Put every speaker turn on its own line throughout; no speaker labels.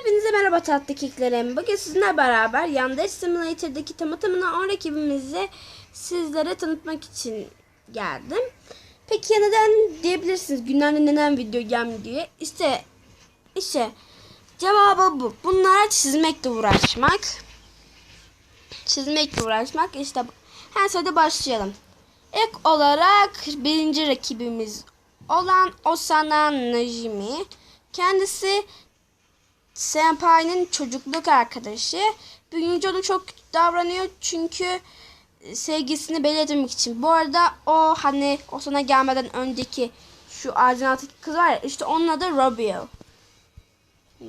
Hepinize merhaba tatlı keklerim. Bugün sizinle beraber Yandex Simulator'daki tamı tamına 10 rakibimizi sizlere tanıtmak için geldim. Peki ya neden diyebilirsiniz günlerde neden video gelmiyor diye. İşte, işte cevabı bu. Bunlara çizmekle uğraşmak. Çizmekle uğraşmak işte. Her sırada başlayalım. İlk olarak birinci rakibimiz olan Osana Najimi. Kendisi Senpai'nin çocukluk arkadaşı. Büyüyünce onu çok kötü davranıyor çünkü sevgisini belli etmemek için. Bu arada o hani o sana gelmeden önceki şu ağacın altındaki kız var ya işte onun adı Robio.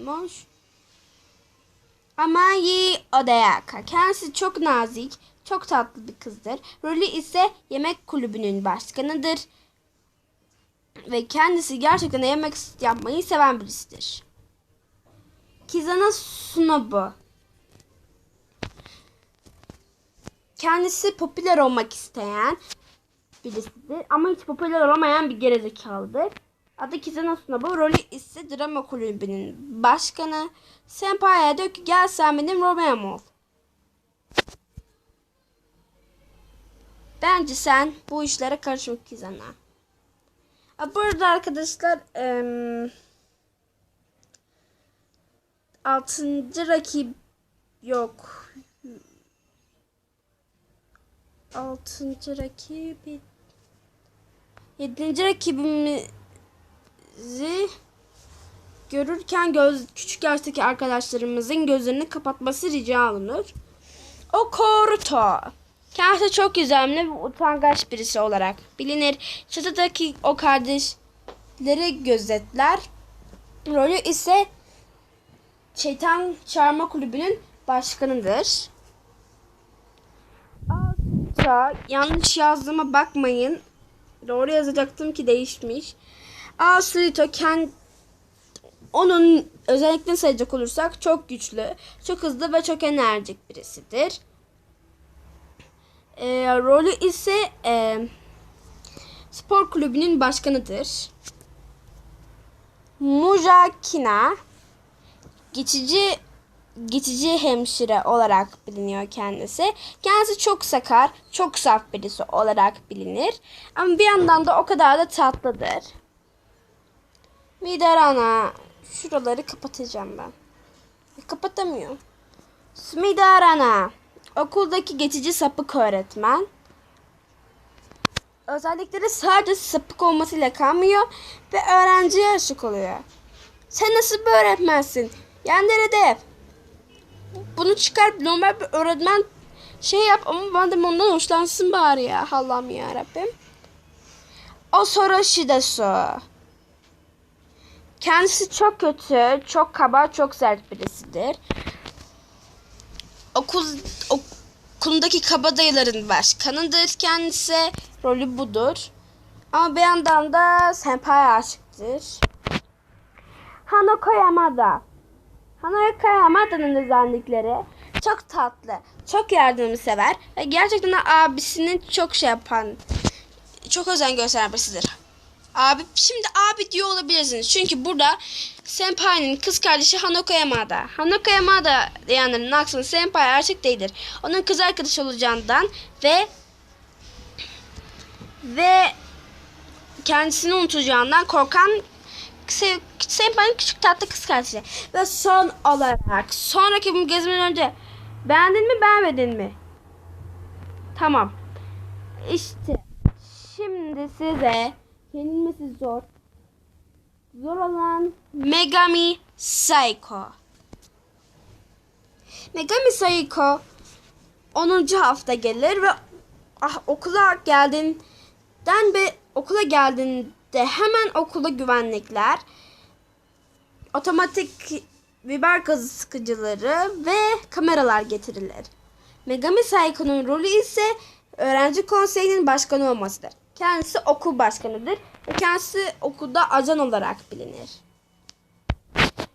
Moş. Amayi Odayaka. Kendisi çok nazik, çok tatlı bir kızdır. Rolü ise yemek kulübünün başkanıdır. Ve kendisi gerçekten yemek yapmayı seven birisidir. Kizana Sunobu. Kendisi popüler olmak isteyen birisidir ama hiç popüler olamayan bir gerizekalıdır. Adı Kizana Sunobu. Rolü ise drama kulübünün başkanı. Senpai'ye diyor ki gel sen benim Romeo'm ol. Bence sen bu işlere karışma Kizana. Burada arkadaşlar eee altıncı rakip yok. Altıncı rakibi yedinci rakibimizi görürken göz küçük yaştaki arkadaşlarımızın gözlerini kapatması rica alınır. O Koruto. Kendisi çok gizemli ve utangaç birisi olarak bilinir. Çatıdaki o kardeşleri gözetler. Rolü ise Şeytan Çağırma Kulübü'nün başkanıdır. Altta yanlış yazdığıma bakmayın. Doğru yazacaktım ki değişmiş. Asurito kend onun özelliklerini sayacak olursak çok güçlü, çok hızlı ve çok enerjik birisidir. E, rolü ise e, spor kulübünün başkanıdır. Mujakina geçici geçici hemşire olarak biliniyor kendisi. Kendisi çok sakar, çok saf birisi olarak bilinir. Ama bir yandan da o kadar da tatlıdır. Midarana. Şuraları kapatacağım ben. E, Kapatamıyorum. Smidarana. Okuldaki geçici sapık öğretmen. Özellikleri sadece sapık olmasıyla kalmıyor ve öğrenciye aşık oluyor. Sen nasıl bir öğretmensin? Yandere'de bunu çıkar normal bir öğretmen şey yap ama ben de ondan hoşlansın bari ya. Allah'ım ya Rabbim. O Sora Shidesu. Kendisi çok kötü, çok kaba, çok sert birisidir. Okul okulundaki kabadayıların başkanıdır kendisi. Rolü budur. Ama bir yandan da senpai aşıktır. Hanako Yamada. Hanako Yamada'nın özellikleri çok tatlı, çok yardımsever ve gerçekten abisinin çok şey yapan, çok özen gösteren birisidir. Abi, şimdi abi diyor olabilirsiniz. Çünkü burada Senpai'nin kız kardeşi Hanako Yamada. Hanako Yamada diyenlerin aksine Senpai erkek değildir. Onun kız arkadaşı olacağından ve ve kendisini unutacağından korkan sev, Senpai'nin küçük tatlı kız kardeşi. Ve son olarak sonraki bu gezmeden önce beğendin mi beğenmedin mi? Tamam. İşte şimdi size yenilmesi zor. Zor olan Megami Psycho. Megami Psycho 10. hafta gelir ve ah, okula geldiğinden ve okula geldiğinde hemen okula güvenlikler otomatik biber gazı sıkıcıları ve kameralar getirilir. Megami Psycho'nun rolü ise öğrenci konseyinin başkanı olmasıdır. Kendisi okul başkanıdır ve kendisi okulda ajan olarak bilinir.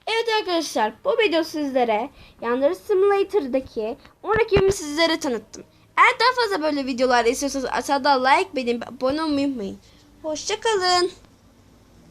Evet arkadaşlar bu video sizlere Yandere Simulator'daki 10 rakibimi sizlere tanıttım. Eğer daha fazla böyle videolar istiyorsanız aşağıda like beğenip abone olmayı unutmayın. Hoşçakalın.